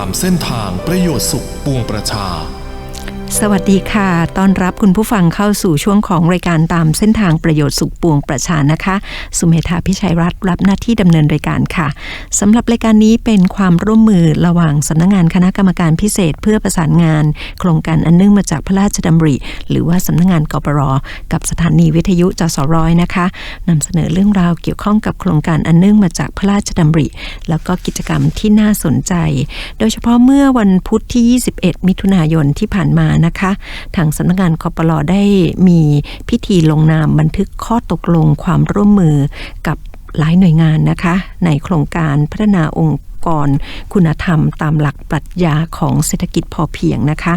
ามเส้นทางประโยชน์สุขปวงประชา สวัสดีค่ะ ต้อนรับคุณผู้ฟังเข้าสู่ช่วงของรายการตามเส้นทางประโยชน์สุขปวงประชานะคะ สุเมธาพิชัยรัตน์รับหน้าที่ดำเนินรายการค่ะสำหรับรายการนี้เป็นความร่วมมือระหว่างสำนักงงานคณะกรรมการพิเศษ เพื่อประสานงาน โครงการอันเนื่องมาจากพระราชดำริ หรือว่าสำนักงงานกปรกับสถานีวิทยุจสร้อยนะคะนำเสนอเรื่องราวเกี่ยวข้องกับโครงการอันเนื่องมาจากพระราชดำริ แล้วก็กิจกรรมที่น่าสนใจ โดยเฉพาะเมื่อวันพุธที่ 21 มิถุนายนที่ผ่านมานะคะ ทางสำนักงานคอปลอได้มีพิธีลงนามบันทึกข้อตกลงความร่วมมือกับหลายหน่วยงานนะคะ ในโครงการพัฒนาองค์กรคุณธรรมตามหลักปรัชญาของเศรษฐกิจพอเพียงนะคะ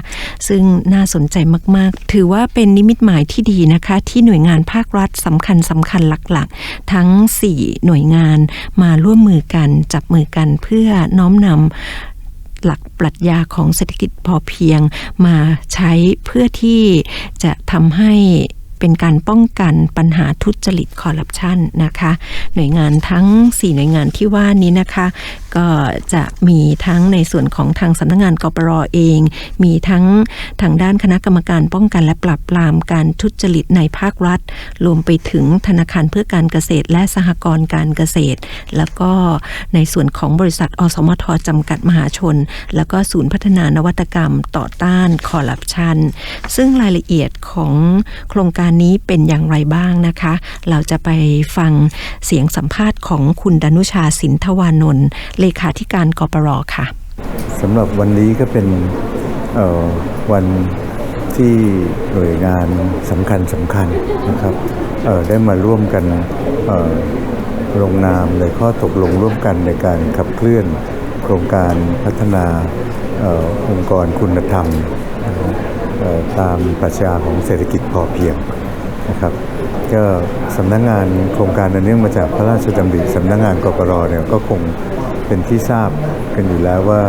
ซึ่งน่าสนใจมาก ๆ ถือว่าเป็นนิมิตหมายที่ดีนะคะ ที่หน่วยงานภาครัฐสำคัญสำคัญหลัก ๆ ทั้ง 4 หน่วยงานมาร่วมมือกันจับมือกันเพื่อน้อมนำ หลักปรัชญาของเศรษฐกิจพอเพียงมาใช้เพื่อที่จะทำให้ เป็นการป้องกันปัญหาทุจริตคอร์รัปชันนะคะ หน่วยงานทั้ง 4 หน่วยงานที่ว่านี้นะคะ ก็จะมีทั้งในส่วนของทางสำนักงงานกปรเอง มีทั้งทางด้านคณะกรรมการป้องกันและปราบปรามการทุจริตในภาครัฐ รวมไปถึงธนาคารเพื่อการเกษตร และสหกรณ์การเกษตร แล้วก็ในส่วนของบริษัท อสมทจำกัดมหาชน แล้วก็ศูนย์พัฒนานวัตกรรมต่อต้านคอร์รัปชันซึ่งรายละเอียดของโครงการนี้เป็นอย่างไรบ้างนะคะ เราจะไปฟังเสียงสัมภาษณ์ของคุณดนุชาสินทวานนท์เลขาธิการกปรค่ะสำหรับวันนี้ก็เป็นออวันที่หน่วยงานสำคัญสำคัญนะครับออได้มาร่วมกันออลงนามในข้อตกลงร่วมกันในการขับเคลื่อนโครงการพัฒนาออองค์กรคุณธรรมตามปรัชญาของเศรษฐกิจพอเพียง นะครับ ก็สำนักงานโครงการอันเนื่องมาจากพระราชดำริสำนักงานกปรเนี่ยก็คงเป็นที่ทราบกันอยู่แล้วว่า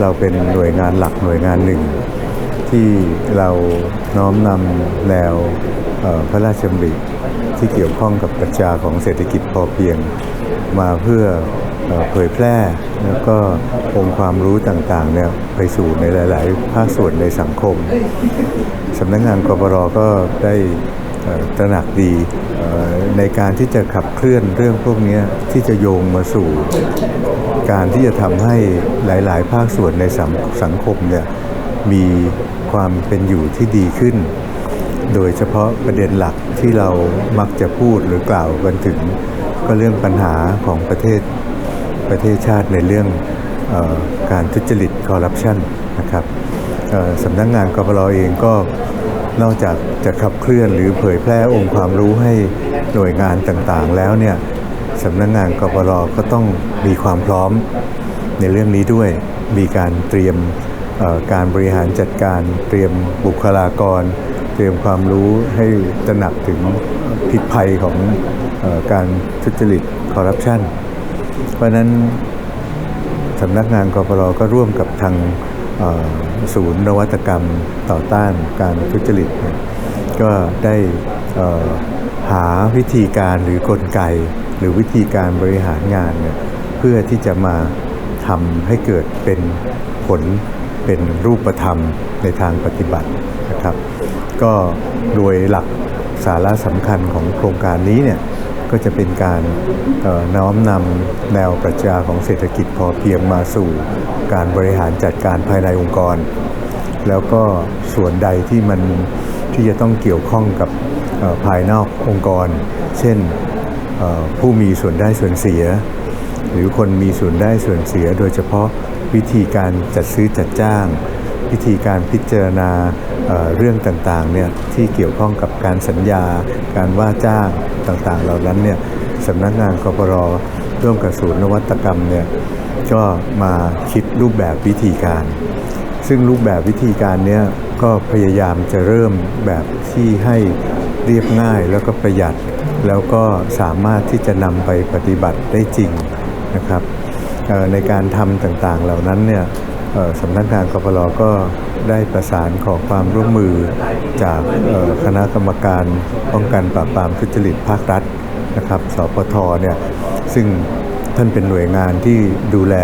เราเป็นหน่วยงานหลักหน่วยงานหนึ่ง ที่เราน้อมนำแนวพระราชดำริที่เกี่ยวข้องกับปรัชญาของเศรษฐกิจพอเพียงมาเพื่อเผยแพร่แล้วก็องค์ความรู้ต่างๆเนี่ยไปสู่ในหลาย ๆ ภาคส่วนในสังคมสำนักงานกปรก็ได้ ตระหนักดีในการที่จะขับเคลื่อนเรื่องพวกนี้ที่จะโยงมาสู่การที่จะทำให้หลาย ๆ ภาคส่วนในสังคมเนี่ยมีความเป็นอยู่ที่ดีขึ้น โดยเฉพาะประเด็นหลักที่เรามักจะพูดหรือกล่าวกันถึง ก็เรื่องปัญหาของประเทศประเทศชาติในเรื่องออการทุจริตคอร์รัปชันนะครับสำนักงานกปรเองก็ นอกจากจะขับเคลื่อนหรือเผยแพร่องค์ความรู้ให้หน่วยงานต่างๆ แล้วเนี่ยสำนักงานกปรก็ต้องมีความพร้อมในเรื่องนี้ด้วยมีการเตรียมการบริหารจัดการเตรียมบุคลากร เตรียมความรู้ให้ตระหนักถึงพิษภัยของอการทุจริตคอร์รัปชันเพราะนั้นสำนักงานกปรก็ร่วมกับทาง ศูนย์นวัตกรรมต่อต้านการทุจริต ก็ได้หาวิธีการหรือกลไก หรือวิธีการบริหารงานเนี่ยเพื่อที่จะมาทำให้เกิดเป็นผลเป็นรูปธรรมในทางปฏิบัตินะครับ ก็โดยหลักสาระสำคัญของโครงการนี้เนี่ย ก็จะเป็นการน้อมนำแนวปรัชญาของเศรษฐกิจพอเพียงมาสู่การบริหารจัดการภายในองค์กร แล้วก็ส่วนใดที่มันที่จะต้องเกี่ยวข้องกับภายนอกองค์กร เช่นผู้มีส่วนได้ส่วนเสีย หรือคนมีส่วนได้ส่วนเสีย โดยเฉพาะวิธีการจัดซื้อจัดจ้าง วิธีการพิจารณา เรื่องต่างๆเนี่ยที่เกี่ยวข้องกับการสัญญา การว่าจ้างต่างๆ เหล่านั้นเนี่ยสำนักงานกปรร่วมกับศูนย์นวัตกรรมเนี่ยก็มาคิดรูปแบบวิธีการ ซึ่งรูปแบบวิธีการเนี้ยก็พยายามจะเริ่มแบบที่ให้เรียบง่ายแล้วก็ประหยัด แล้วก็สามารถที่จะนำไปปฏิบัติได้จริงนะครับในการทำต่างๆเหล่านั้นเนี่ยสำนักงานกปรก็ ได้ประสานขอความร่วมมือจากคณะกรรมการป้องกันปราบปรามทุจริตภาครัฐนะครับ สปทเนี่ยซึ่งท่านเป็นหน่วยงานที่ดูแล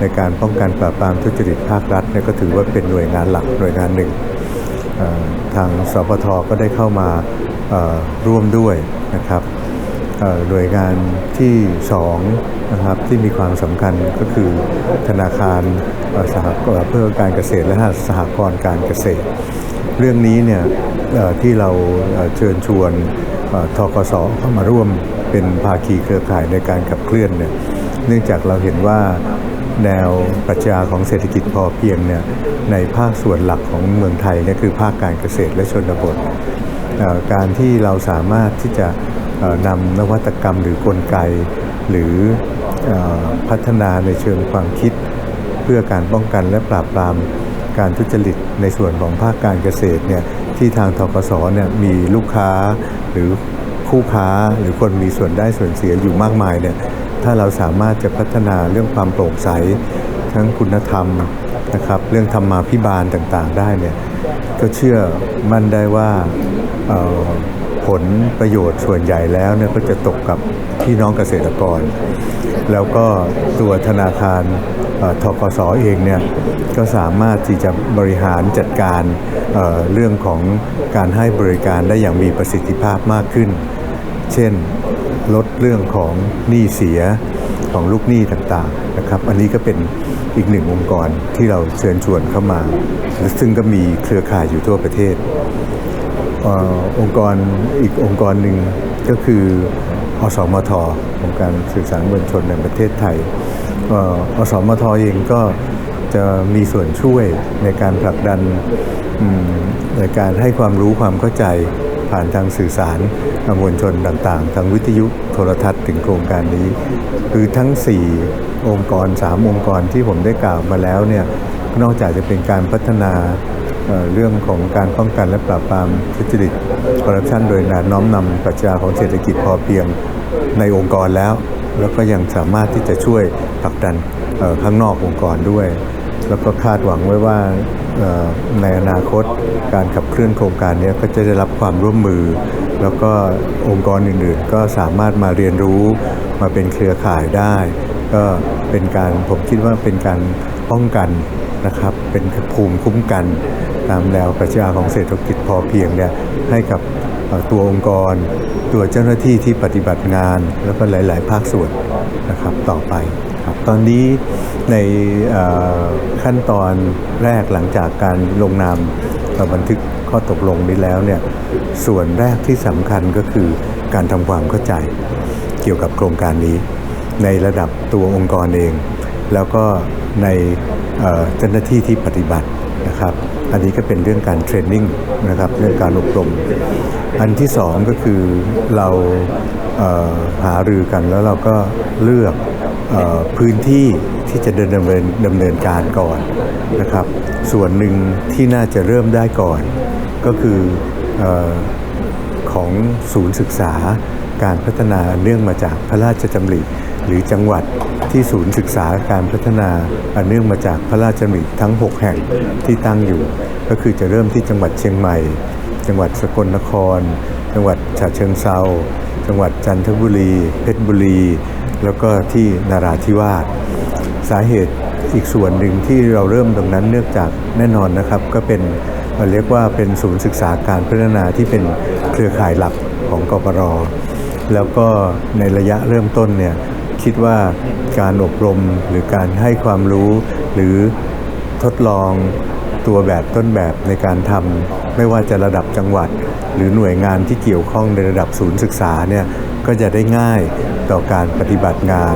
ในการป้องกันปราบปรามทุจริตภาครัฐเนี่ยก็ถือว่าเป็นหน่วยงานหลักหน่วยงานหนึ่งทางสปทก็ได้เข้ามาร่วมด้วยนะครับ หน่วยงานที่สองนะครับที่มีความสำคัญก็คือธนาคารสหกรณ์เพื่อการเกษตรและสหกรณ์การเกษตร เรื่องนี้เนี่ยที่เราเชิญชวนทกสเข้ามาร่วมเป็นภาคีเครือข่ายในการขับเคลื่อนเนี่ยเนื่องจากเราเห็นว่าแนวปรัชญาของเศรษฐกิจพอเพียงเนี่ยในภาคส่วนหลักของเมืองไทยเนี่ยคือภาคการเกษตรและชนบท การที่เราสามารถที่จะ นำนวัตกรรมหรือกลไก หรืออพัฒนาในเชิงความคิด เพื่อการป้องกันและปราบปรามการทุจริตในส่วนของภาคการเกษตรเนี่ยที่ทางทกสเนี่ยมีลูกค้าหรือคู่ค้าหรือคนมีส่วนได้ส่วนเสียอยู่มากมายเนี่ยถ้าเราสามารถจะพัฒนาเรื่องความโปร่งใส ทั้งคุณธรรมนะครับเรื่องธรรมาภิบาลต่างๆ ได้เนี่ยก็เชื่อมั่นได้ว่า ผลประโยชน์ส่วนใหญ่แล้วเนี่ยก็จะตกกับพี่น้องเกษตรกร แล้วก็ตัวธนาคารทกสเองเนี่ยก็สามารถที่จะบริหารจัดการเเรื่องของการให้บริการได้อย่างมีประสิทธิภาพมากขึ้น เช่นลดเรื่องของหนี้เสียของลูกหนี้ต่างๆนะครับ อันนี้ก็เป็นอีกหนึ่งองค์กรที่เราเชิญชวนเข้ามา ซึ่งก็มีเครือข่ายอยู่ทั่วประเทศ อองค์กรอีกองค์กรหนึ่งก็คืออสมทองค์การสื่อสารมวลชนในประเทศไทยเอ่ออสมทเองก็จะมีส่วนช่วยในการผลักดันในการให้ความรู้ความเข้าใจผ่านทางสื่อสารมวลชนต่าง ๆ ทางวิทยุโทรทัศน์ถึงโครงการนี้ คือทั้ง 4 องค์กร 3 องค์กรที่ผมได้กล่าวมาแล้วเนี่ยนอกจากจะเป็นการพัฒนา เรื่องของการป้องกันและปราบปรามทุจริตคอร์รัปชันโดยการน้อมนำปรัชญาของเศรษฐกิจพอเพียงในองค์กรแล้ว แล้วก็ยังสามารถที่จะช่วยผลักดันข้างนอกองค์กรด้วย แล้วก็คาดหวังไว้ว่าในอนาคตการขับเคลื่อนโครงการนี้ก็จะได้รับความร่วมมือ แล้วก็องค์กรอื่นๆ ก็สามารถมาเรียนรู้มาเป็นเครือข่ายได้ ก็เป็นการผมคิดว่าเป็นการป้องกันนะครับ เป็นภูมิคุ้มกัน ตามแนวปรัชญาของเศรษฐกิจพอเพียงเนี่ยให้กับตัวองค์กร ตัวเจ้าหน้าที่ที่ปฏิบัติงาน แล้วก็หลาย ๆ ภาคส่วนนะครับต่อไปครับตอนนี้ในขั้นตอนแรกหลังจากการลงนามบันทึกข้อตกลงนี้แล้วเนี่ยส่วนแรกที่สำคัญก็คือการทำความเข้าใจเกี่ยวกับโครงการนี้ ในระดับตัวองค์กรเอง แล้วก็ในเจ้าหน้าที่ที่ปฏิบัตินะครับ อันนี้ก็เป็นเรื่องการเทรนนิ่งนะครับเรื่องการอบรม อันที่สองก็คือเราเหารือกันแล้วเราก็เลือกอพื้นที่ที่จะเดินดำเนินดำเนินการก่อนนะครับ ส่วนหนึ่งที่น่าจะเริ่มได้ก่อน ก็คือออของศูนย์ศึกษาการพัฒนาเนื่องมาจากพระราชดำริ หรือจังหวัดที่ศูนย์ศึกษาการพัฒนาอันเนื่องมาจากพระราชดำริทั้ง 6 แห่งที่ตั้งอยู่ ก็คือจะเริ่มที่จังหวัดเชียงใหม่ จังหวัดสกลนคร จังหวัดฉะเชิงเซาจังหวัดจันทบุรี เพชรบุรี แล้วก็ที่นาราธิวาสสาเหตุอีกส่วนหนึ่งที่เราเริ่มตรงนั้นเนื่องจากแน่นอนนะครับ ก็เป็นเอ่อเรียกว่าเป็นศูนย์ศึกษาการพัฒนาที่เป็นเครือข่ายหลักของกปรแล้วก็ในระยะเริ่มต้นเนี่ย คิดว่าการอบรมหรือการให้ความรู้ หรือทดลองตัวแบบต้นแบบในการทำไม่ว่าจะระดับจังหวัด หรือหน่วยงานที่เกี่ยวข้องในระดับศูนย์ศึกษาเนี่ยก็จะได้ง่ายต่อการปฏิบัติงาน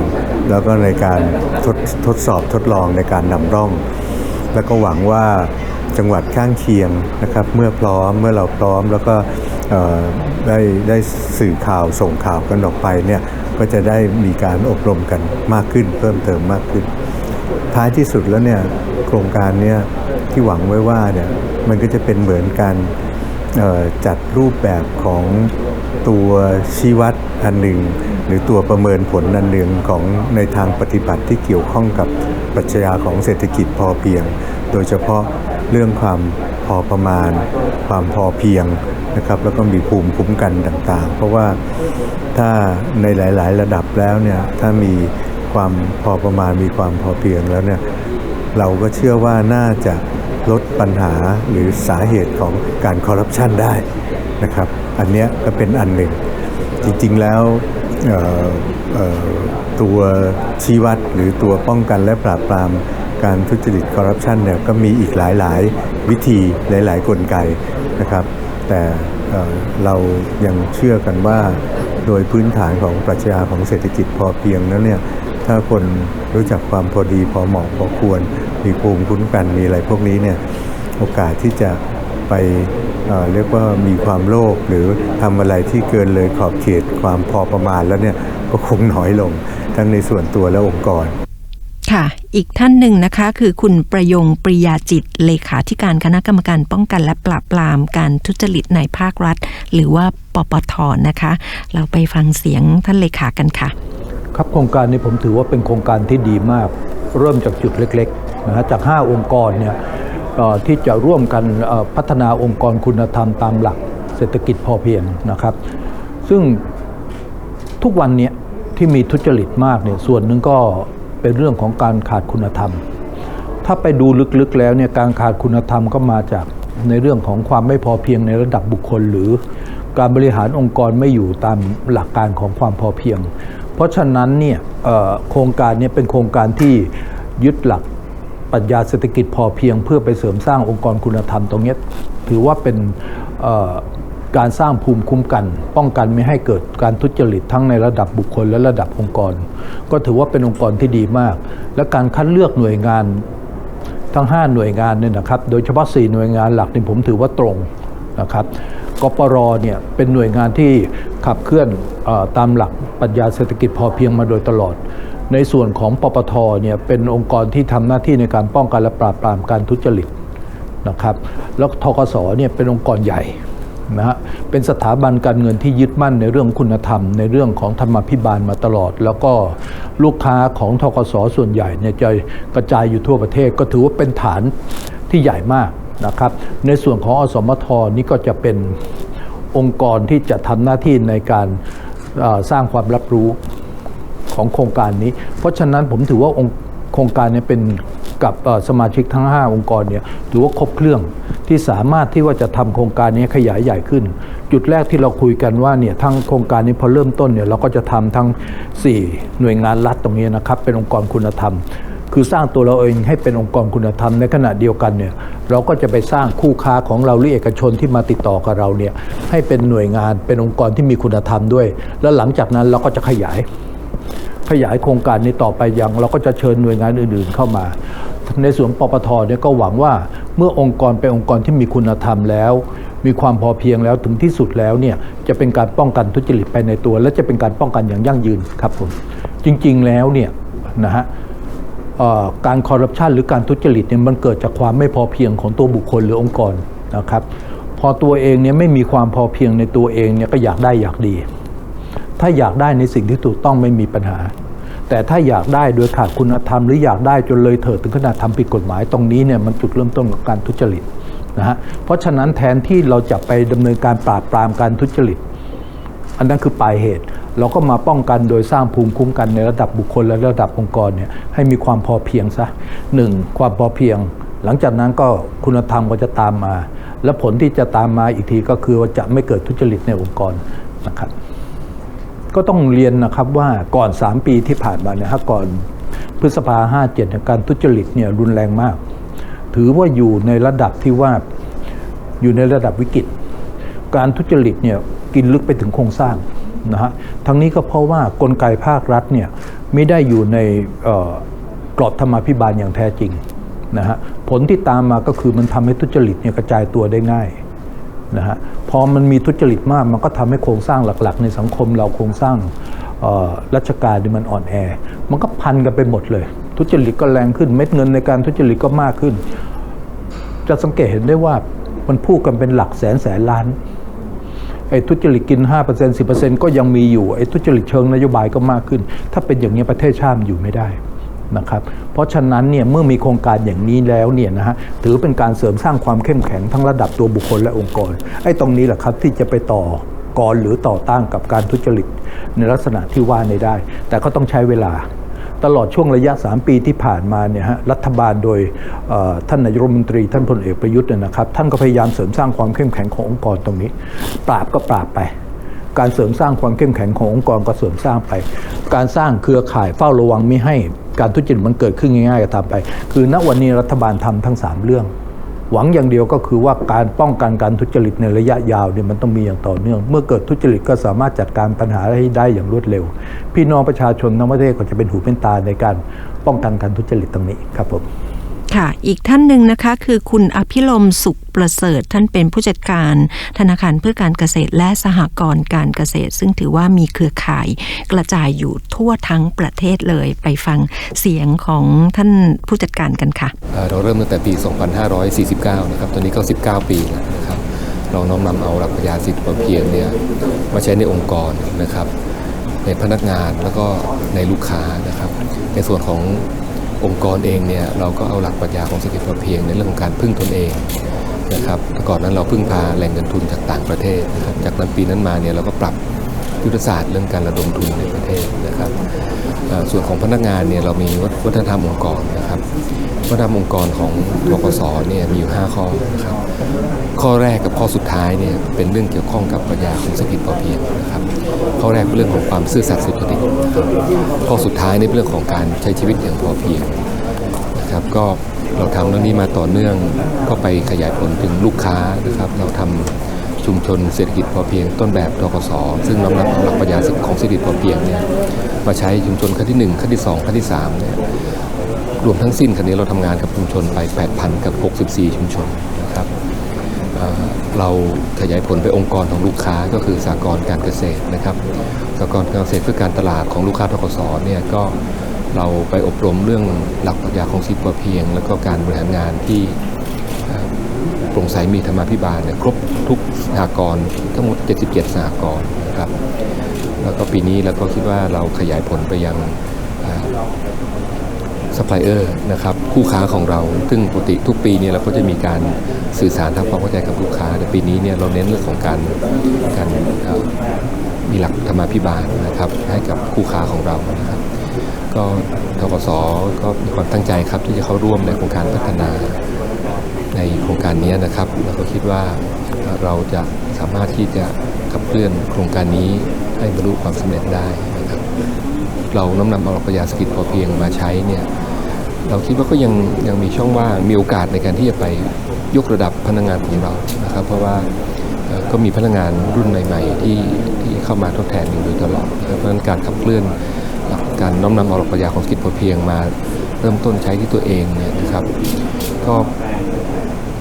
แล้วก็ในการทดทดสอบทดลองในการนำร่อง แล้วก็หวังว่าจังหวัดข้างเคียงนะครับ เมื่อพร้อมเมื่อเราพร้อมแล้วก็ได้ได้สื่อข่าวส่งข่าวกันออกไปเนี่ยก็จะได้มีการอบรมกันมากขึ้น เพิ่มเติมมากขึ้น ท้ายที่สุดแล้วเนี่ยโครงการเนี้ยที่หวังไว้ว่าเนี่ยมันก็จะเป็นเหมือนการจัดรูปแบบของตัวชี้วัดอันหนึ่ง หรือตัวประเมินผลอันหนึ่งของในทางปฏิบัติที่เกี่ยวข้องกับปรัชญาของเศรษฐกิจพอเพียง โดยเฉพาะเรื่องความพอประมาณ ความพอเพียง นะครับแล้วก็มีภูมิคุ้มกันต่างๆ เพราะว่าถ้าในหลาย ๆ ระดับแล้วเนี่ยถ้ามีความพอประมาณมีความพอเพียงแล้วเนี่ยเราก็เชื่อว่าน่าจะลดปัญหาหรือสาเหตุของการคอร์รัปชันได้นะครับ อันนี้ก็เป็นอันหนึ่ง จริงๆแล้วตัวชี้วัดหรือตัวป้องกันและปราบปรามการทุจริตคอร์รัปชันเนี่ยก็มีอีกหลายๆ วิธีหลาย ๆ กลไกนะครับ แต่เรายังเชื่อกันว่าโดยพื้นฐานของปรัชญาของเศรษฐกิจพอเพียงนั้นเนี่ยถ้าคนรู้จักความพอดีพอเหมาะพอควร มีภูมิคุ้มกันมีอะไรพวกนี้เนี่ยโอกาสที่จะไปเเรียกว่ามีความโลภหรือทำอะไรที่เกินเลยขอบเขตความพอประมาณแล้วเนี่ยก็คงน้อยลง ทั้งในส่วนตัวและองค์กร ค่ะ อีกท่านหนึ่งนะคะ คือคุณประยงปริยาจิต เลขาธิการคณะกรรมการป้องกันและปราบปรามการทุจริตในภาครัฐ หรือว่าปปทนะคะ เราไปฟังเสียงท่านเลขากันค่ะ ครับโครงการนี้ผมถือว่าเป็นโครงการที่ดีมาก เริ่มจากจุดเล็กๆนะฮะจาก 5 องค์กรเนี่ยที่จะร่วมกันพัฒนาองค์กรคุณธรรมตามหลักเศรษฐกิจพอเพียงนะครับ ซึ่งทุกวันเนี้ที่มีทุจริตมากเนี่ยส่วนหนึ่งก็ เป็นเรื่องของการขาดคุณธรรม ถ้าไปดูลึกๆแล้วเนี่ยการขาดคุณธรรมก็มาจากในเรื่องของความไม่พอเพียงในระดับบุคคล หรือการบริหารองค์กรไม่อยู่ตามหลักการของความพอเพียง เพราะฉะนั้นเนี่ยโครงการเนี้เป็นโครงการที่ยึดหลักปรัชญาเศรษฐกิจพอเพียงเพื่อไปเสริมสร้างองค์กรคุณธรรมตรงนี้ถือว่าเป็น การสร้างภูมิคุ้มกัน ป้องกันไม่ให้เกิดการทุจริตทั้งในระดับบุคคลและระดับองค์กร ก็ถือว่าเป็นองค์กรที่ดีมาก และการคัดเลือกหน่วยงานทั้ง 5 หน่วยงานเนี่ยนะครับ โดยเฉพาะ 4 หน่วยงานหลักนี่ผมถือว่าตรงนะครับกปรเนี่ยเป็นหน่วยงานที่ขับเคลื่อนอตามหลักปรัชญาเศรษฐกิจพอเพียงมาโดยตลอด ในส่วนของปปทเนี่ยเป็นองค์กรที่ทำหน้าที่ในการป้องกันและปราบปรามการทุจริตนะครับ แล้วทกสเนี่ยเป็นองค์กรใหญ่ นะฮะเป็นสถาบันการเงินที่ยึดมั่นในเรื่องคุณธรรม ในเรื่องของธรรมาภิบาลมาตลอด แล้วก็ลูกค้าของทกสส่วนใหญ่เนี่ยจะกระจายอยู่ทั่วประเทศ ก็ถือว่าเป็นฐานที่ใหญ่มากนะครับในส่วนของอสมทนี่ก็จะเป็นองค์กรที่จะทำหน้าที่ในการสร้างความรับรู้ของโครงการนี้ เพราะฉะนั้นผมถือว่าองค์โครงการเนี้เป็นกับสมาชิกทั้ง 5 องค์กรเนี่ยถือว่าครบเครื่อง ที่สามารถที่ว่าจะทำโครงการนี้ขยายใหญ่ขึ้น จุดแรกที่เราคุยกันว่าเนี่ยทั้งโครงการนี้พอเริ่มต้นเนี่ยเราก็จะทำทั้ง 4 หน่วยงานรัฐตรงนี้นะครับ เป็นองค์กรคุณธรรม คือสร้างตัวเราเองให้เป็นองค์กรคุณธรรมในขณะเดียวกันเนี่ยเราก็จะไปสร้างคู่ค้าของเราหรือเอกชนที่มาติดต่อกับเราเนี่ยให้เป็นหน่วยงานเป็นองค์กรที่มีคุณธรรมด้วย แล้วหลังจากนั้นเราก็จะขยายขยายโครงการนี้ต่อไปยังเราก็จะเชิญหน่วยงานอื่นๆเข้ามา ในส่วนปปทเนี่ยก็หวังว่าเมื่อองค์กรเป็นองค์กรที่มีคุณธรรมแล้ว มีความพอเพียงแล้วถึงที่สุดแล้วเนี่ยจะเป็นการป้องกันทุจริตไปในตัว และจะเป็นการป้องกันอย่างยั่งยืนครับผมจริงๆแล้วเนี่ยนะฮะการคอร์รัปชันหรือการทุจริตเนี่ยมันเกิดจากความไม่พอเพียงของตัวบุคคลหรือองค์กรนะครับพอตัวเองเนี่ยไม่มีความพอเพียงในตัวเองเนี่ยก็อยากได้อยากดี ถ้าอยากได้ในสิ่งที่ถูกต้องไม่มีปัญหา แต่ถ้าอยากได้โดยขาดคุณธรรมหรืออยากได้จนเลยเถิดถึงขนาดทำผิดกฎหมายตรงนี้เนี่ยมันจุดเริ่มต้นของการทุจริตนะฮะเพราะฉะนั้นแทนที่เราจะไปดำเนินการปราบปรามการทุจริต อันนั้นคือปลายเหตุ เราก็มาป้องกันโดยสร้างภูมิคุ้มกันในระดับบุคคลและระดับองค์กรเนี่ยให้มีความพอเพียงซะหนึ่งความพอเพียง หลังจากนั้นก็คุณธรรมก็จะตามมา และผลที่จะตามมาอีกทีก็คือว่าจะไม่เกิดทุจริตในองค์กรนะครับ ก็ต้องเรียนนะครับว่าก่อน 3 ปีที่ผ่านมาเนี่ยฮะก่อนพฤษภาห้าเจ็ดการทุจริตเนี่ยรุนแรงมาก ถือว่าอยู่ในระดับที่ว่าอยู่ในระดับวิกฤต การทุจริตเนี่ยกินลึกไปถึงโครงสร้างนะฮะทั้งนี้ก็เพราะว่ากลไกภาครัฐเนี่ยไม่ได้อยู่ในกรอบธรรมาภิบาลอย่างแท้จริงนะฮะผลที่ตามมาก็คือมันทำให้ทุจริตเนี่ยกระจายตัวได้ง่ายนะฮะ พอมันมีทุจริตมากมันก็ทำให้โครงสร้างหลัก ๆ ในสังคมเราโครงสร้างราชการมันอ่อนแอ มันก็พันกันไปหมดเลย ทุจริตก็แรงขึ้นเม็ดเงินในการทุจริตก็มากขึ้น จะสังเกตเห็นได้ว่ามันพูดกันเป็นหลักแสนแสนล้านไอ้ทุจริตกิน 5% 10%ก็ยังมีอยู่ไอ้ทุจริตเชิงนโยบายก็มากขึ้น ถ้าเป็นอย่างนี้ประเทศชาติอยู่ไม่ได้ นะครับเพราะฉะนั้นเนี่ยเมื่อมีโครงการอย่างนี้แล้วเนี่ยนะฮะถือเป็นการเสริมสร้างความเข้มแข็งทั้งระดับตัวบุคคลและองค์กรไอ้ตรงนี้แหละครับที่จะไปต่อกรหรือต่อต้านกับการทุจริตในลักษณะที่ว่าในได้ แต่ก็ต้องใช้เวลาตลอดช่วงระยะ 3 ปีที่ผ่านมาเนี่ยฮะรัฐบาลโดยท่านนายรัฐมนตรีท่านพลเอกประยุทธ์เนี่ยนะครับ ท่านก็พยายามเสริมสร้างความเข้มแข็งขององค์กรตรงนี้ ปราบก็ปราบไป การเสริมสร้างความเข้มแข็งขององค์กรก็เสริมสร้างไป การสร้างเครือข่ายเฝ้าระวังไม่ให้ การทุจริตมันเกิดขึ้นง่ายๆก็ทำไป คือณวันนี้รัฐบาลทำทั้ง 3 เรื่อง หวังอย่างเดียวก็คือว่าการป้องกันการทุจริตในระยะยาวเนี่ยมันต้องมีอย่างต่อเนื่อง เมื่อเกิดทุจริตก็สามารถจัดการปัญหาให้ได้อย่างรวดเร็ว พี่น้องประชาชนทั้งประเทศก็จะเป็นหูเป็นตาในการป้องกันการทุจริตตรงนี้ครับผม ค่ะ อีกท่านหนึ่งนะคะคือคุณอภิรมสุขประเสริฐ ท่านเป็นผู้จัดการธนาคารเพื่อการเกษตรและสหกรณ์การเกษตร ซึ่งถือว่ามีเครือข่ายกระจายอยู่ทั่วทั้งประเทศเลยไปฟังเสียงของท่านผู้จัดการกันค่ะเอ่อเราเริ่มตั้งแต่ปี 2549 นะครับ ตอนนี้ก็19 ปีแล้วนะครับ เราน้อมนำเอาหลักปรัชญาสิทธิพอเพียงเนี่ยมาใช้ในองค์กรนะครับ ในพนักงานแล้วก็ในลูกค้านะครับ ในส่วนของ องค์กรเองเนี่ยเราก็เอาหลักปรัชญาของเศรษฐกิจพอเพียงในเรื่องของการพึ่งตนเองนะครับแต่ก่อนนั้นเราพึ่งพาแหล่งเงินทุนจากต่างประเทศนะครับจากนั้นปีนั้นมาเนี่ยเราก็ปรับยุทธศาสตร์เรื่องการระดมทุนในประเทศนะครับส่วนของพนักงานเนี่ยเรามีวัฒนธรรมองค์กรนะครับวัฒนธรรมองค์กรของทกสเนี่ยมีอยู่ 5 ข้อนะครับข้อแรกกับข้อสุดท้ายเนี่ยเป็นเรื่องเกี่ยวข้องกับปรัชญาของเศรษฐกิจพอเพียงนะครับข้อแรกเป็นเรื่องของความซื่อสัตย์สุ ตนะครับข้อสุดท้ายในเรื่องของการใช้ชีวิตอย่างพอเพียงนะครับก็เราทำเรื่องนี้มาต่อเนื่องก็ไปขยายผลถึงลูกค้านะครับ เราทำชุมชนเศรษฐกิจพอเพียงต้นแบบทกสซึ่งน้อมนำหลักปรัชญาของเศรษฐกิจพอเพียงเนี่ยมาใช้ชุมชนขั้นที่หนึ่งขั้นที่สองขั้นที่สามเนี่ยรวมทั้งสิ้นคันนี้เราทำงานกับชุมชนไป 8,000 กับ 64 ชุมชน เราขยายผลไปองค์กรของลูกค้าก็คือสากลการเกษตรนะครับสากลการเกษตรเพื่อการตลาดของลูกค้าทกสเนี่ยก็เราไปอบรมเรื่องหลักปรัชญาของสิทธิพอเพียง แล้วก็การบริหารงานที่โปร่งใสมีธรรมาภิบาลเนี่ยครบทุกสหกรณ์ทั้งหมด 77 สหกรณ์นะครับ แล้วก็ปีนี้เราก็คิดว่าเราขยายผลไปยัง ซัพพลายเออร์นะครับคู่ค้าของเรา ซึ่งปกติทุกปีเนี่ยเราก็จะมีการสื่อสารทำความเข้าใจกับลูกค้า แต่ปีนี้เนี่ยเราเน้นเรื่องของการการมีหลักธรรมาภิบาลนะครับให้กับคู่ค้าของเรานะครับก็ทกสก็มีความตั้งใจครับที่จะเข้าร่วมในโครงการพัฒนาในโครงการนี้นะครับเราก็คิดว่าเราจะสามารถที่จะขับเคลื่อนโครงการนี้ให้บรรลุความสำเร็จได้ เราน้อมนำเอาหลักปรัชญาเศรษฐกิจพอเพียงมาใช้เนี่ยเราคิดว่าก็ยังยังมีช่องว่างมีโอกาสในการที่จะไปยกระดับพนักงานของเรานะครับ เพราะว่าก็มีพนักงานรุ่นใหม่ ๆ ที่ที่เข้ามาทดแทนอยู่โดยตลอดเพราะฉะนั้นการขับเคลื่อนการน้อมนำเอาหลักปรัชญาของเศรษฐกิจพอเพียงมาเริ่มต้นใช้ที่ตัวเองเนี่ยนะครับ ก็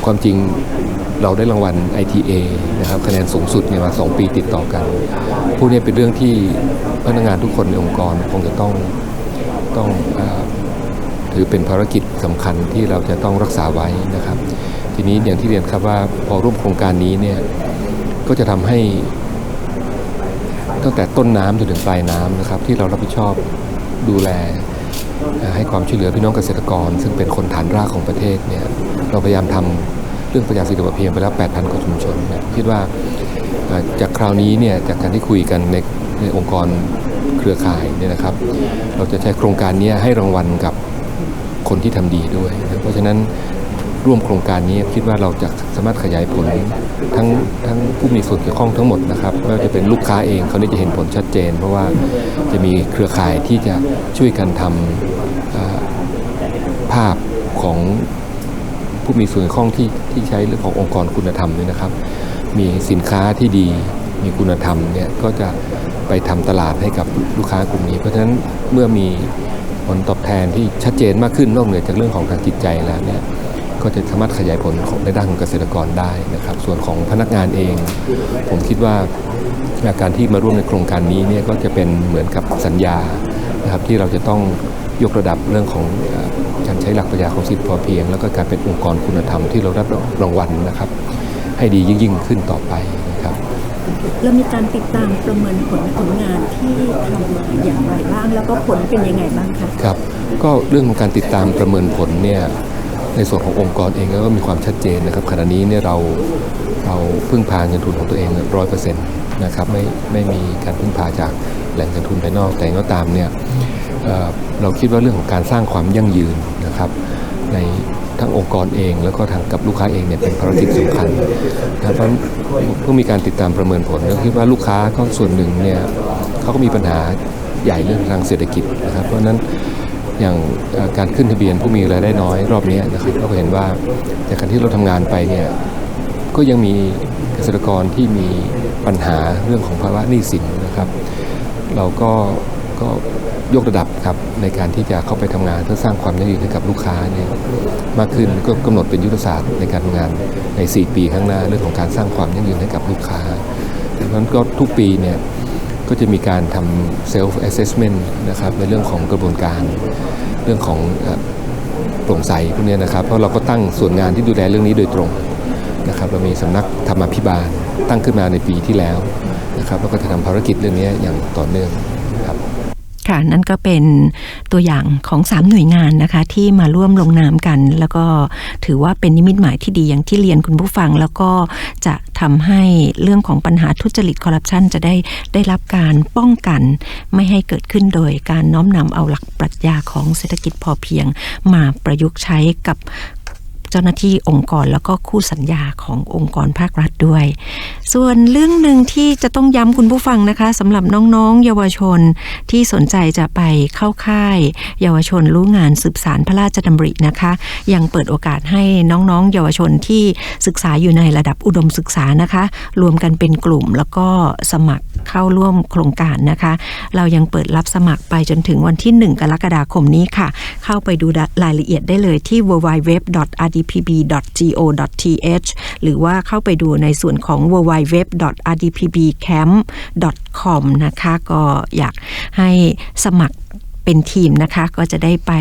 ความจริง เราได้รางวัล ITA นะครับคะแนนสูงสุดเนี่ยมาสองปีติดต่อกันพวกนี้เป็นเรื่องที่พนักงานทุกคนในองค์กรคงจะต้องต้องอถือเป็นภารกิจสำคัญที่เราจะต้องรักษาไว้นะครับ ทีนี้อย่างที่เรียนครับว่าพอร่วมโครงการนี้เนี่ยก็จะทำให้ตั้งแต่ต้นน้ำจนถึงปลายน้ำนะครับที่เรารับผิดชอบดูแลให้ความช่วยเหลือพี่น้องเกษตรกร ซึ่งเป็นคนฐานรากของประเทศเนี่ยเราพยายามทำ เรื่องประหยัดสิทธิประเพียงไปแล้ว 8,000 กว่าชุมชนนี่ยคิดว่าจากคราวนี้เนี่ยจากการที่คุยกันในในองค์กรเครือข่ายเนี่ยนะครับ เราจะใช้โครงการนี้ให้รางวัลกับคนที่ทำดีด้วยนะเพราะฉะนั้นร่วมโครงการนี้คิดว่าเราจะสามารถขยายผลทั้งทั้งผู้มีส่วนเกี่ยวข้องทั้งหมดนะครับไม่ว่าจะเป็นลูกค้าเองเขานี่จะเห็นผลชัดเจน เพราะว่าจะมีเครือข่ายที่จะช่วยกันทำภาพของ ผู้มีส่วนเกี่ยวข้องที่ที่ใช้เรื่องขององค์กรคุณธรรมด้วยนะครับ มีสินค้าที่ดีมีคุณธรรมเนี่ยก็จะไปทำตลาดให้กับลูกค้ากลุ่มนี้ เพราะฉะนั้นเมื่อมีผลตอบแทนที่ชัดเจนมากขึ้นนอกเหนือจากเรื่องของทางจิตใจแล้วเนี่ยก็จะสามารถขยายผลของในด้านของเกษตรกรได้นะครับ ส่วนของพนักงานเอง ผมคิดว่าการที่มาร่วมในโครงการนี้เนี่ยก็จะเป็นเหมือนกับสัญญา นะครับที่เราจะต้องยกระดับเรื่องของเอ่อการใช้หลักปรัชญาของสิทธิพอเพียง แล้วก็การเป็นองค์กรคุณธรรมที่เราได้รับรางวัลนะครับ ให้ดียิ่งยิ่งขึ้นต่อไปนะครับเรามีการติดตามประเมินผลผลงานที่ทำมาอย่างไรบ้าง แล้วก็ผลเป็นยังไงบ้างคะครับ ก็เรื่องของการติดตามประเมินผลเนี่ยในส่วนขององค์กรเองก็มีความชัดเจนนะครับขณะนี้เนี่ยเราเราพึ่งพาเงินทุนของตัวเองร้อยเปอร์เซ็นต์นะครับไม่ไม่มีการพึ่งพาจากแหล่งเงินทุนภายนอก แต่อย่างไรก็ตามเนี่ยเเราคิดว่าเรื่องของการสร้างความยั่งยืนนะครับในทั้งองค์กรเองแล้วก็ทางกับลูกค้าเองเนี่ยเป็นภารกิจสำคัญนะเพราะเพิ่งมีการติดตามประเมินผลเราคิดว่าลูกค้าก็ส่วนหนึ่งเนี่ยเขาก็มีปัญหาใหญ่เรื่องทางเศรษฐกิจนะครับ เพราะนั้นอย่างการขึ้นทะเบียนผู้มีรายได้น้อยรอบนี้นะครับเราก็เห็นว่าจากการที่เราทำงานไปเนี่ยก็ยังมีเกษตรกรที่มีปัญหาเรื่องของภาวะหนี้สินนะครับ เราก็ก็ยกระดับครับในการที่จะเข้าไปทำงานเพื่อสร้างความยั่งยืนให้กับลูกค้าเนี่ยมากขึ้นก็กำหนดเป็นยุทธศาสตร์ในการทำงานใน 4 ปีข้างหน้าเรื่องของการสร้างความยั่งยืนให้กับลูกค้าดังนั้นก็ทุกปีเนี่ยก็จะมีการทำ self assessment นะครับในเรื่องของกระบวนการเรื่องของโปร่งใสพวกนี้นะครับ เพราะเราก็ตั้งส่วนงานที่ดูแลเรื่องนี้โดยตรงนะครับเรามีสำนักธรรมาภิบาลตั้งขึ้นมาในปีที่แล้ว นะครับแล้วก็จะทำภารกิจเรื่องนี้อย่างต่อเนื่องครับค่ะนั่นก็เป็นตัวอย่างของ 3 หน่วยงานนะคะที่มาร่วมลงนามกัน แล้วก็ถือว่าเป็นนิมิตหมายที่ดีอย่างที่เรียนคุณผู้ฟัง แล้วก็จะทำให้เรื่องของปัญหาทุจริตคอร์รัปชันจะได้ได้รับการป้องกัน ไม่ให้เกิดขึ้นโดยการน้อมนำเอาหลักปรัชญาของเศรษฐกิจพอเพียง มาประยุกต์ใช้กับ เจ้าหน้าที่องค์กรแล้วก็คู่สัญญาขององค์กรภาครัฐด้วย ส่วนเรื่องหนึ่งที่จะต้องย้ำคุณผู้ฟังนะคะสำหรับน้องๆ เยาวชนที่สนใจจะไปเข้าค่าย เยาวชนรู้งานสืบสารพระราชดำรินะคะ ยังเปิดโอกาสให้น้องๆ เยาวชนที่ศึกษาอยู่ในระดับอุดมศึกษานะคะ รวมกันเป็นกลุ่มแล้วก็สมัครเข้าร่วมโครงการนะคะ เรายังเปิดรับสมัครไปจนถึงวันที่ 1 กรกฎาคมนี้ค่ะ เข้าไปดูรายละเอียดได้เลยที่ www.rdpb.go.th หรือว่าเข้าไปดูในส่วนของ www.rdpbcamp.com นะคะ ก็อยากให้สมัครเป็นทีมนะคะก็จะได้ไป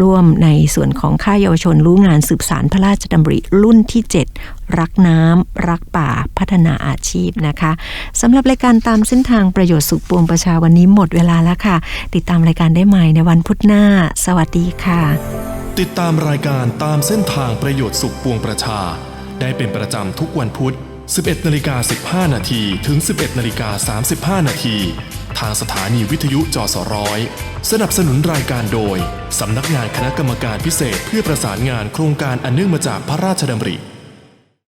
ร่วมในส่วนของค่ายเยาวชนรู้งานสืบสารพระราชดำริรุ่นที่ 7 รักน้ำรักป่าพัฒนาอาชีพนะคะสำหรับรายการตามเส้นทางประโยชน์สุขปวงประชาวันนี้หมดเวลาแล้วค่ะ ติดตามรายการได้ใหม่ในวันพุธหน้า สวัสดีค่ะ ติดตามรายการตามเส้นทางประโยชน์สุขปวงประชา ได้เป็นประจำทุกวันพุธ 11นาฬิกา15นาทีถึง 11นาฬิกา35นาทีทางสถานีวิทยุจสร้อยสนับสนุนรายการโดย สำนักงานคณะกรรมการพิเศษเพื่อประสานงานโครงการอันเนื่องมาจากพระราชดำริ